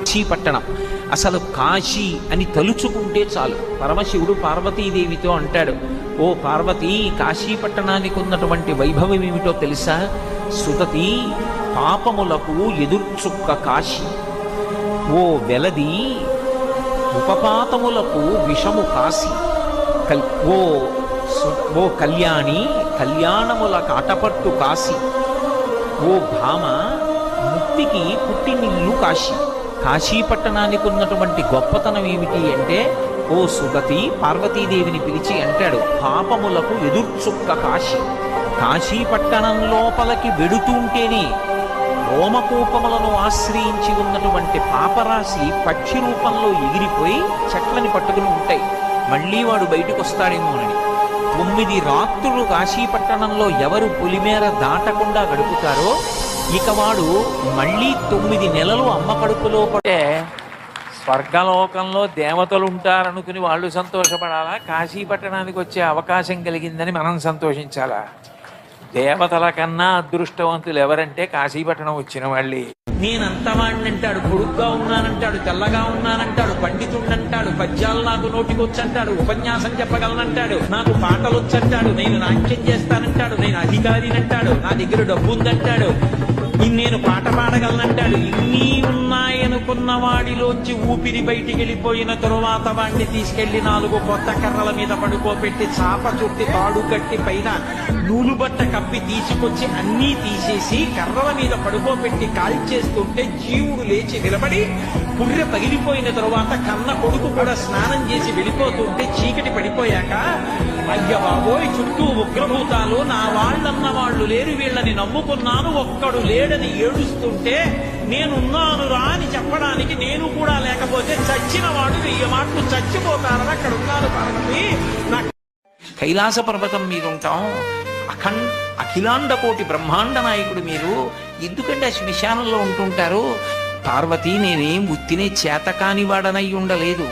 కాశీ పట్టణం అసలు కాశీ అని తలుచుకుంటే చాలు. పరమశివుడు పార్వతీదేవితో అంటాడు ఓ పార్వతి కాశీ పట్టణానికి ఉన్నటువంటి వైభవం ఏమిటో తెలుసా? సుతతి పాపములకు ఎదుర్చుక్క కాశీ. ఓ వెలది ఉపపాతములకు విషము కాశీ. కల్ ఓ ఓ కళ్యాణి కళ్యాణముల కాటపట్టు కాశీ. ఓ భామ ముక్తికి పుట్టినిల్లు కాశీ. కాశీ పట్టణానికి ఉన్నటువంటి గొప్పతనం ఏమిటి అంటే ఓ సుగతి పార్వతీదేవిని పిలిచి అంటాడు పాపములకు ఎదుర్చుక్క కాశీ కాశీ. పట్టణం లోపలికి వెడుతుంటేనే రోమకూపములను ఆశ్రయించి ఉన్నటువంటి పాపరాశి పక్షి రూపంలో ఎగిరిపోయి చెట్లని పట్టుకుని ఉంటాయి. మళ్ళీ వాడు బయటకు వస్తాడేమోనని తొమ్మిది రాత్రులు కాశీపట్టణంలో ఎవరు పులిమేర దాటకుండా గడుపుతారో ఇక వాడు మళ్ళీ తొమ్మిది నెలలు అమ్మ కడుపులో పడే స్వర్గలోకంలో దేవతలు ఉంటారనుకుని వాళ్ళు సంతోషపడాలా? కాశీపట్టణానికి వచ్చే అవకాశం కలిగిందని మనం సంతోషించాలా? దేవతల కన్నా అదృష్టవంతులు ఎవరంటే కాశీపట్టణం వచ్చిన వాళ్ళే. నేనంత వాడినంటాడు పొడుగ్గా ఉన్నానంటాడు తెల్లగా ఉన్నానంటాడు పండితుడంటాడు పద్యాలు నాకు నోటికొచ్చంటాడు ఉపన్యాసం చెప్పగలనంటాడు నాకు పాటలు వచ్చంటాడు నేను నాట్యం చేస్తానంటాడు నేను అధికారినంటాడు నా దగ్గర డబ్బు ఉందంటాడు నేను పాట పాడగలనంటాడు. ఇన్ని వాడిలోంచి ఊపిరి బయటికి వెళ్ళిపోయిన తరువాత వాడిని తీసుకెళ్ళి నాలుగు కొత్త కర్రల మీద పడుకోబెట్టి చాప చుట్టి తాడు కట్టి పైన నూలుబట్ట కప్పి తీసుకొచ్చి అన్నీ తీసేసి కర్రల మీద పడుకోబెట్టి కాల్చేస్తుంటే జీవుడు లేచి నిలబడి పుర్రె పగిలిపోయిన తరువాత కన్న కొడుకు కూడా స్నానం చేసి వెళ్ళిపోతుంటే చీకటి పడిపోయాక అయ్య బాబోయ్ చుట్టూ ఉగ్రభూతాలు నా వాళ్ళన్న వాళ్ళు లేరు వీళ్ళని నమ్ముకున్నాను ఒక్కడు లేడని ఏడుస్తుంటే నేనున్నాను రా అని చెప్పడానికి నేను కూడా లేకపోతే చచ్చిన వాడు వెయ్యి మాటలు చచ్చిపోతారని అక్కడ ఉన్నారు పార్వతి. నా కైలాస పర్వతం మీద ఉంటాం. అఖం అఖిలాండ కోటి బ్రహ్మాండ నాయకుడు మీరు. ఎందుకంటే ఆ శ్మశానంలో ఉంటుంటారు. పార్వతి నేనేం ఉత్తినే చేతకాని వాడనై ఉండలేదు.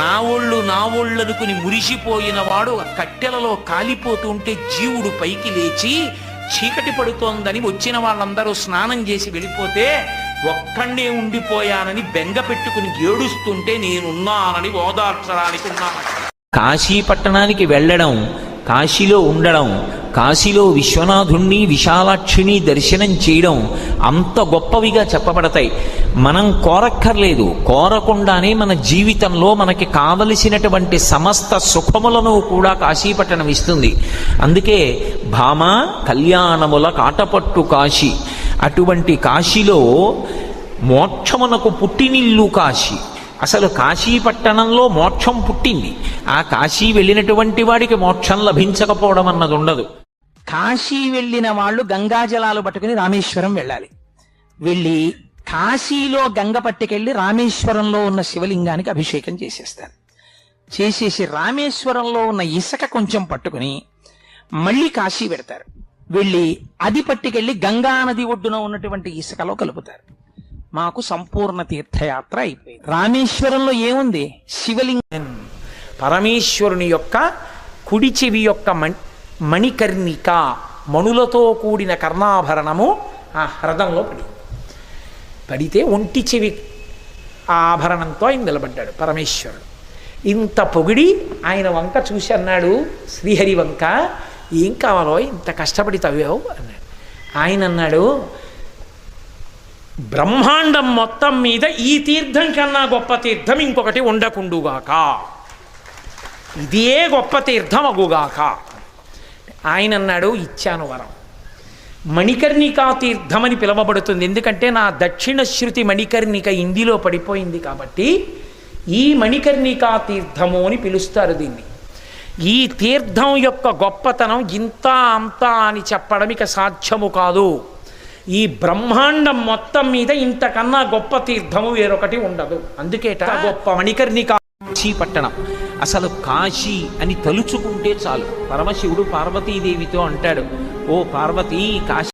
నా ఒళ్ళు నా ఒళ్ళనుకుని మురిసిపోయిన వాడు ఆ కట్టెలలో కాలిపోతుంటే జీవుడు పైకి లేచి చీకటి పడుతోందని వచ్చిన వాళ్ళందరూ స్నానం చేసి వెళ్ళిపోతే ఒక్కడే ఉండిపోయానని బెంగ పెట్టుకుని ఏడుస్తుంటే నేనున్నానని ఓదార్చడానికి ఉన్నాను. కాశీ పట్టణానికి వెళ్ళడం కాశీలో ఉండడం కాశీలో విశ్వనాథుణ్ణి విశాలాక్షిని దర్శనం చేయడం అంత గొప్పవిగా చెప్పబడతాయి. మనం కోరక్కర్లేదు. కోరకుండానే మన జీవితంలో మనకి కావలసినటువంటి సమస్త సుఖములను కూడా కాశీపట్టణం ఇస్తుంది. అందుకే భామ కళ్యాణముల కాటపట్టు కాశీ. అటువంటి కాశీలో మోక్షమునకు పుట్టినిల్లు కాశీ. అసలు కాశీ పట్టణంలో మోక్షం పుట్టింది. ఆ కాశీ వెళ్ళినటువంటి వాడికి మోక్షం లభించకపోవడం అన్నది ఉండదు. కాశీ వెళ్ళిన వాళ్ళు గంగాజలాలు పట్టుకుని రామేశ్వరం వెళ్ళాలి. వెళ్ళి కాశీలో గంగ పట్టుకెళ్ళి రామేశ్వరంలో ఉన్న శివలింగానికి అభిషేకం చేసేస్తారు. చేసేసి రామేశ్వరంలో ఉన్న ఇసుక కొంచెం పట్టుకుని మళ్ళీ కాశీ పెడతారు వెళ్ళి అది పట్టుకెళ్ళి గంగా నది ఒడ్డున ఉన్నటువంటి ఇసుకలో కలుపుతారు. మాకు సంపూర్ణ తీర్థయాత్ర అయిపోయింది. రామేశ్వరంలో ఏముంది? శివలింగం. పరమేశ్వరుని యొక్క కుడి చెవి యొక్క మం మణికర్ణిక మణులతో కూడిన కర్ణాభరణము ఆ హ్రదంలో పడి పడితే ఒంటి చెవి ఆ ఆభరణంతో ఆయన నిలబడ్డాడు పరమేశ్వరుడు. ఇంత పొగిడి ఆయన వంక చూసి అన్నాడు శ్రీహరి వంక ఏం కావాలో ఇంత కష్టపడి తవ్వావు? అన్నాడు. ఆయన అన్నాడు బ్రహ్మాండం మొత్తం మీద ఈ తీర్థం కన్నా గొప్ప తీర్థం ఇంకొకటి ఉండకుండుగాక. ఇదే గొప్ప తీర్థం అగుగాక. ఆయన అన్నాడు ఇచ్చాను వరం. మణికర్ణికా తీర్థం అని పిలువబడుతుంది. ఎందుకంటే నా దక్షిణ శృతి మణికర్ణిక ఇందిలో పడిపోయింది కాబట్టి ఈ మణికర్ణికా తీర్థము అని పిలుస్తారు దీన్ని. ఈ తీర్థం యొక్క గొప్పతనం ఇంత అంత అని చెప్పడం ఇక సాధ్యము కాదు. ఈ బ్రహ్మాండం మొత్తం మీద ఇంతకన్నా గొప్ప తీర్థము వేరొకటి ఉండదు. అందుకేట గొప్ప మణికర్ణిక పట్టణం అసలు కాశీ అని తలుచుకుంటే చాలు. పరమశివుడు పార్వతీదేవితో అంటాడు ఓ పార్వతీ కాశీ